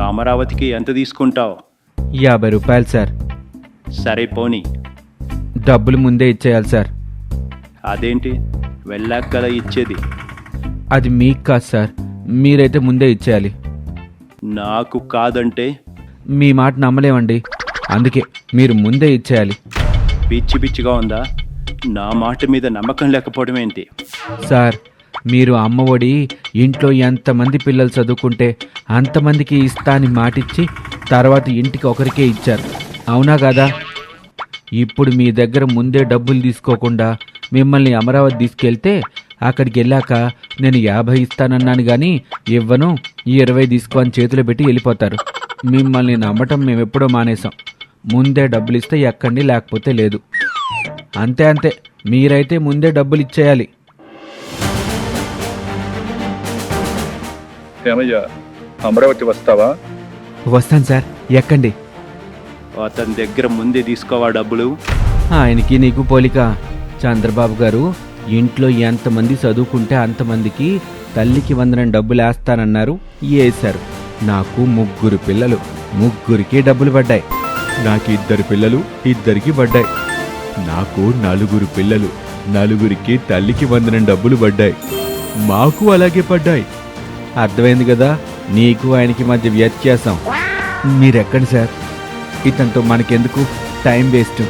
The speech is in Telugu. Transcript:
అమరావతికి ఎంత తీసుకుంటావు? యాభై రూపాయలు సార్. సరే పోనీ. డబ్బులు ముందే ఇచ్చేయాలి సార్. అదేంటి? వెళ్ళాక కదా ఇచ్చేది. అది మీకు కాదు సార్. మీరైతే ముందే ఇచ్చేయాలి. నాకు కాదంటే? మీ మాట నమ్మలేమండి. అందుకే మీరు ముందే ఇచ్చేయాలి. పిచ్చి పిచ్చిగా ఉందా? నా మాట మీద నమ్మకం లేకపోవడం ఏంటి సార్ మీరు అమ్మఒడి ఇంట్లో ఎంతమంది పిల్లలు చదువుకుంటే అంతమందికి ఇస్తా అని మాటిచ్చి తర్వాత ఇంటికి ఒకరికే ఇచ్చారు. అవునా కదా ఇప్పుడు మీ దగ్గర ముందే డబ్బులు తీసుకోకుండా మిమ్మల్ని అమరావతి తీసుకెళ్తే అక్కడికి వెళ్ళాక నేను యాభై ఇస్తానన్నాను కానీ ఇవ్వను ఈ ఇరవై తీసుకో అని చేతిలో పెట్టి వెళ్ళిపోతారు. మిమ్మల్ని నమ్మటం మేము ఎప్పుడో మానేసాం ముందే డబ్బులు ఇస్తే ఎక్కండి లేకపోతే లేదు. అంతే అంతే. మీరైతే ముందే డబ్బులు ఇచ్చేయాలి. ఏమయ్యా అమరావతి వస్తావా? వస్తాను సార్ ఎక్కండి. అతని దగ్గర ముందే తీసుకోవా డబ్బులు? ఆయనకి నీకు పోలిక. చంద్రబాబు గారు ఇంట్లో ఎంతమంది చదువుకుంటే అంతమందికి తల్లికి వందనం డబ్బులు వేస్తానన్నారు. వేశారు నాకు ముగ్గురు పిల్లలు. ముగ్గురికి డబ్బులు పడ్డాయి. నాకు ఇద్దరు పిల్లలు ఇద్దరికి పడ్డాయి. నాకు నలుగురు పిల్లలు నలుగురికి తల్లికి వందనం డబ్బులు పడ్డాయి. మాకు అలాగే పడ్డాయి. అర్థమైంది కదా? నీకు ఆయనకి మధ్య వ్యత్యాసం. మీరెక్కండి సార్. ఇతనితో మనకెందుకు? Time waste.